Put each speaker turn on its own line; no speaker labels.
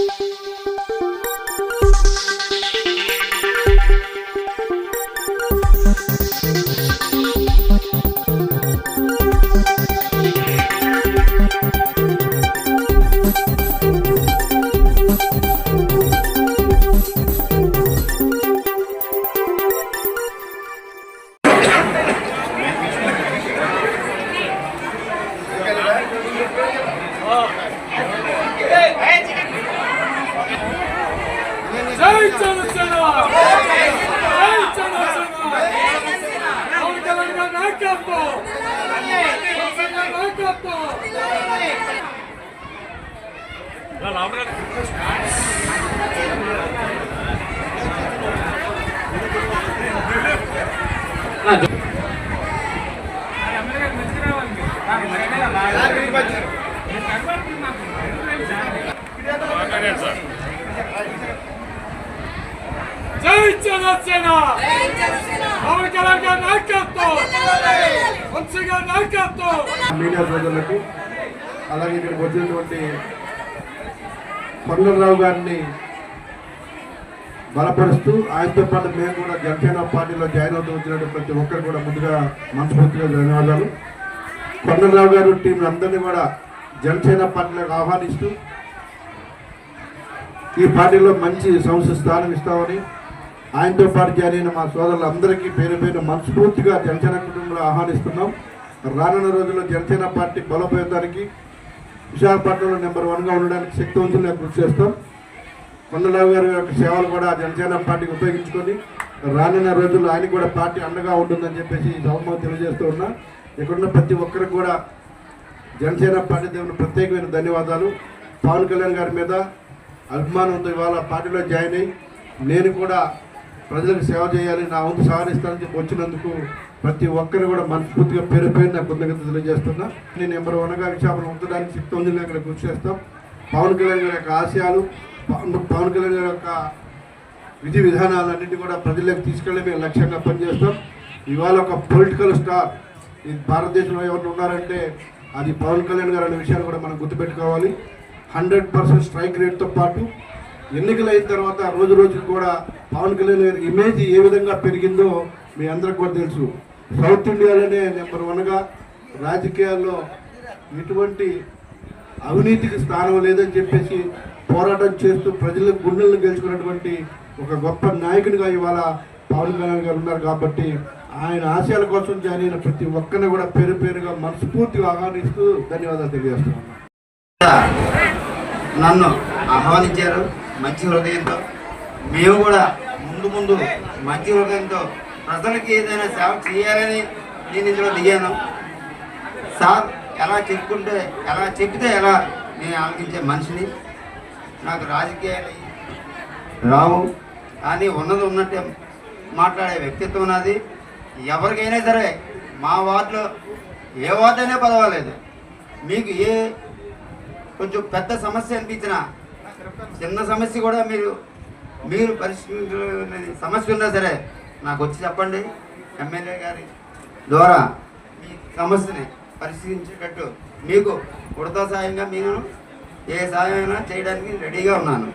జై జనసేన జై జనసేన పవన్ కళ్యాణ్ గారి నాయకత్వం జనసేన నాయకత్వం జై జనసేన! పవన్ కళ్యాణ్ గారి నాయకత్వం! వంశీ గారి నాయకత్వం!
మీడియా సోదరులకు అలాగే ఇక్కడికి వచ్చినటువంటి కొండలరావు గారిని బలపరుస్తూ ఆయనతో పాటు మేము కూడా జనసేన పార్టీలో జాయిన్ అవుతూ వచ్చినటువంటి ప్రతి ఒక్కరు కూడా ముందుగా మనస్ఫూర్తిగా ధన్యవాదాలు. కొండలరావు గారు టీం అందరినీ కూడా జనసేన పార్టీలోకి ఆహ్వానిస్తూ ఈ పార్టీలో మంచి సంస్థ స్థానం ఇస్తామని ఆయనతో పాటు జాయిన్ మా సోదరులందరికీ పేరు పేరు మనస్ఫూర్తిగా జనసేన కుటుంబంలో ఆహ్వానిస్తున్నాం. రానున్న రోజుల్లో జనసేన పార్టీ బలోపేతానికి విశాఖపట్నంలో నెంబర్ వన్గా ఉండడానికి శక్తివంతులుగా కృషి చేస్తాం. కొండరావు గారి యొక్క సేవలు కూడా జనసేన పార్టీకి ఉపయోగించుకొని రానున్న రోజుల్లో ఆయనకు కూడా పార్టీ అండగా ఉంటుందని చెప్పేసి ఈ సభలో తెలియజేస్తూ ఉన్నా. ఇక్కడున్న ప్రతి ఒక్కరికి కూడా జనసేన పార్టీ దేవుని ప్రత్యేకమైన ధన్యవాదాలు. పవన్ కళ్యాణ్ గారి మీద అభిమానంతో ఇవాళ పార్టీలో జాయిన్ అయ్యి నేను కూడా ప్రజలకు సేవ చేయాలి నా వంతు సహకరిస్తానని వచ్చినందుకు ప్రతి ఒక్కరు కూడా మనస్ఫూర్తిగా పేరు పేరు నా కృతజ్ఞత తెలియజేస్తున్నా. నేను నెంబర్ వన్గా విశాఖపట్నం ఉంచడానికి శక్తి ఉంది అక్కడ కృషి చేస్తాం. పవన్ కళ్యాణ్ గారి యొక్క ఆశయాలు పవన్ పవన్ కళ్యాణ్ గారి యొక్క విధి విధానాలన్నింటి కూడా ప్రజలకు తీసుకెళ్ళి మేము లక్ష్యంగా పనిచేస్తాం. ఇవాళ ఒక పొలిటికల్ స్టార్ ఈ భారతదేశంలో ఎవరు ఉన్నారంటే అది పవన్ కళ్యాణ్ గారు అనే విషయాన్ని కూడా మనం గుర్తుపెట్టుకోవాలి. హండ్రెడ్ పర్సెంట్ స్ట్రైక్ రేట్తో పాటు ఎన్నికలు అయిన తర్వాత రోజు రోజుకి కూడా పవన్ కళ్యాణ్ గారి ఇమేజ్ ఏ విధంగా పెరిగిందో మీ అందరికి కూడా తెలుసు. సౌత్ ఇండియాలోనే నెంబర్ వన్గా రాజకీయాల్లో ఎటువంటి అవినీతికి స్థానం లేదని చెప్పేసి పోరాటం చేస్తూ ప్రజల గుండెలను గెలుచుకున్నటువంటి ఒక గొప్ప నాయకునిగా ఇవాళ పవన్ కళ్యాణ్ గారు ఉన్నారు కాబట్టి ఆయన ఆశయాల కోసం జాయిన్ అయిన ప్రతి ఒక్కరిని కూడా పేరు పేరుగా మనస్ఫూర్తిగా ఆహ్వానిస్తూ ధన్యవాదాలు తెలియజేస్తున్నాను.
నన్ను ఆహ్వానించారు. మంచి హృదయంతో. మేము కూడా ముందు ముందు మంచి హృదయంతో ప్రజలకి ఏదైనా సేవ చేయాలని నేను ఇందులో దిగాను. సార్ ఎలా చెప్పుకుంటే ఎలా చెప్తే ఎలా నేను ఆలోచించే మనిషిని? నాకు రాజకీయాలు రావు కానీ ఉన్నది ఉన్నట్టే మాట్లాడే వ్యక్తిత్వం నాది. ఎవరికైనా సరే మా వార్డులో ఏ వార్డు అయినా పర్వాలేదు. మీకు ఏ కొంచెం పెద్ద సమస్య అనిపించినా చిన్న సమస్య కూడా మీరు మీరు పరిష్కరించలేని సమస్య ఉన్నా సరే నాకు వచ్చి చెప్పండి. ఎమ్మెల్యే గారి ద్వారా మీ సమస్యని పరిశీలించేటట్టు మీకు ఉడత సాయంగా నేను ఏ సాయం అయినా చేయడానికి రెడీగా ఉన్నాను.